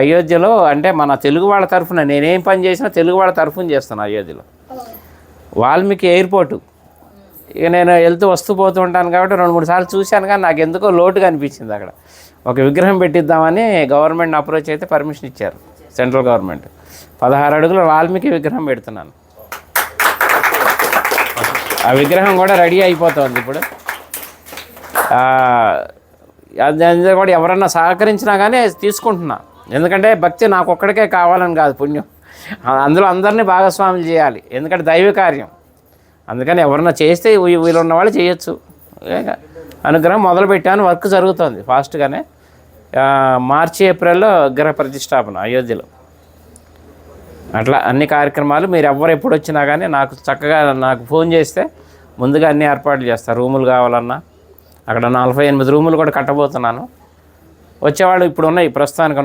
అయోధ్యలో అంటే మన తెలుగు వాళ్ళ తరఫున నేనేం పని చేసినా తెలుగు వాళ్ళ తరఫున చేస్తాను అయోధ్యలో. వాల్మీకి ఎయిర్పోర్టు. ఇక నేను వెళ్తూ వస్తూ పోతూ ఉంటాను కాబట్టి రెండు మూడు సార్లు చూశాను కానీ నాకు ఎందుకో లోటుగా అనిపించింది అక్కడ. ఒక విగ్రహం పెట్టిద్దామని గవర్నమెంట్ అప్రోచ్ అయితే పర్మిషన్ ఇచ్చారు సెంట్రల్ గవర్నమెంట్. పదహారు అడుగుల వాల్మీకి విగ్రహం పెడుతున్నాను. ఆ విగ్రహం కూడా రెడీ అయిపోతుంది ఇప్పుడు. అది అది కూడా ఎవరన్నా సహకరించినా కానీ తీసుకుంటున్నా. ఎందుకంటే భక్తి నాకు ఒక్కడికే కావాలని కాదు పుణ్యం. అందులో అందరినీ భాగస్వాములు చేయాలి. ఎందుకంటే దైవ కార్యం. అందుకని ఎవరన్నా చేస్తే వీళ్ళున్న వీళ్ళు ఉన్న వాళ్ళు చేయొచ్చు. అనుగ్రహం మొదలు పెట్టాను వర్క్ జరుగుతుంది ఫాస్ట్గానే. మార్చి ఏప్రిల్లో విగ్రహ ప్రతిష్టాపన అయోధ్యలో. అట్లా అన్ని కార్యక్రమాలు మీరు ఎవరు ఎప్పుడు వచ్చినా కానీ నాకు చక్కగా నాకు ఫోన్ చేస్తే ముందుగా అన్ని ఏర్పాట్లు చేస్తారు రూములు కావాలన్నా. అక్కడ నలభై ఎనిమిది రూములు కూడా కట్టబోతున్నాను. వచ్చేవాళ్ళు ఇప్పుడు ఉన్నాయి ప్రస్తుతానికి